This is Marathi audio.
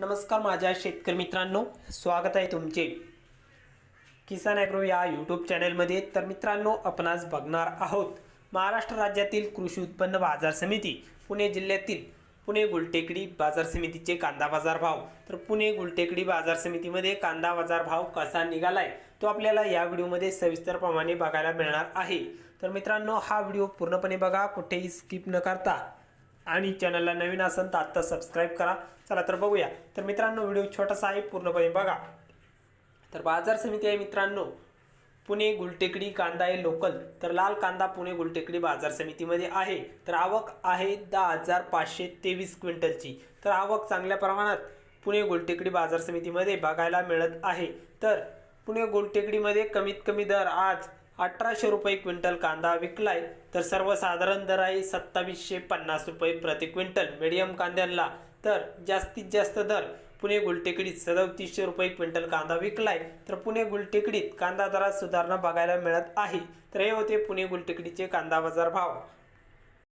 नमस्कार माझ्या शेतकरी मित्रांनो स्वागत आहे तुमचे. किसान ॲग्रो या यूट्यूब चॅनलमध्ये. तर मित्रांनो आपण आज बघणार आहोत महाराष्ट्र राज्यातील कृषी उत्पन्न बाजार समिती पुणे जिल्ह्यातील पुणे गुलटेकडी बाजार समितीचे कांदा बाजार भाव. तर पुणे गुलटेकडी बाजार समितीमध्ये कांदा बाजार भाव कसा निघालाय तो आपल्याला या व्हिडिओमध्ये सविस्तरप्रमाणे बघायला मिळणार आहे. तर मित्रांनो हा व्हिडिओ पूर्णपणे बघा कुठेही स्किप न करता. आणि चॅनलला नवीन असेल तर आत्ता सबस्क्राईब करा. चला तर बघूया. तर मित्रांनो व्हिडिओ छोटासा आहे पूर्णपणे बघा. तर बाजार समिती आहे मित्रांनो. पुणे गुलटेकडी कांदा आहे लोकल तर लाल कांदा पुणे गुलटेकडी बाजार समितीमध्ये आहे. तर आवक आहे दहा हजार पाचशे तेवीस क्विंटलची. तर आवक चांगल्या प्रमाणात पुणे गुलटेकडी बाजार समितीमध्ये बघायला मिळत आहे. तर पुणे गुलटेकडीमध्ये कमीत कमी दर आज अठराशे रुपये क्विंटल कांदा विकलाय तर सर्वसाधारण दर आहे सत्तावीसशे पन्नास रुपये प्रति क्विंटल मिडियम कांद्यांना. तर जास्तीत जास्त दर पुणे गुलटेकडीत सदतीसशे रुपये क्विंटल कांदा विकलाय तर पुणे गुलटेकडीत कांदा दरात सुधारणा बघायला मिळत आहे. तर हे होते पुणे गुलटेकडीचे कांदा बाजार भाव.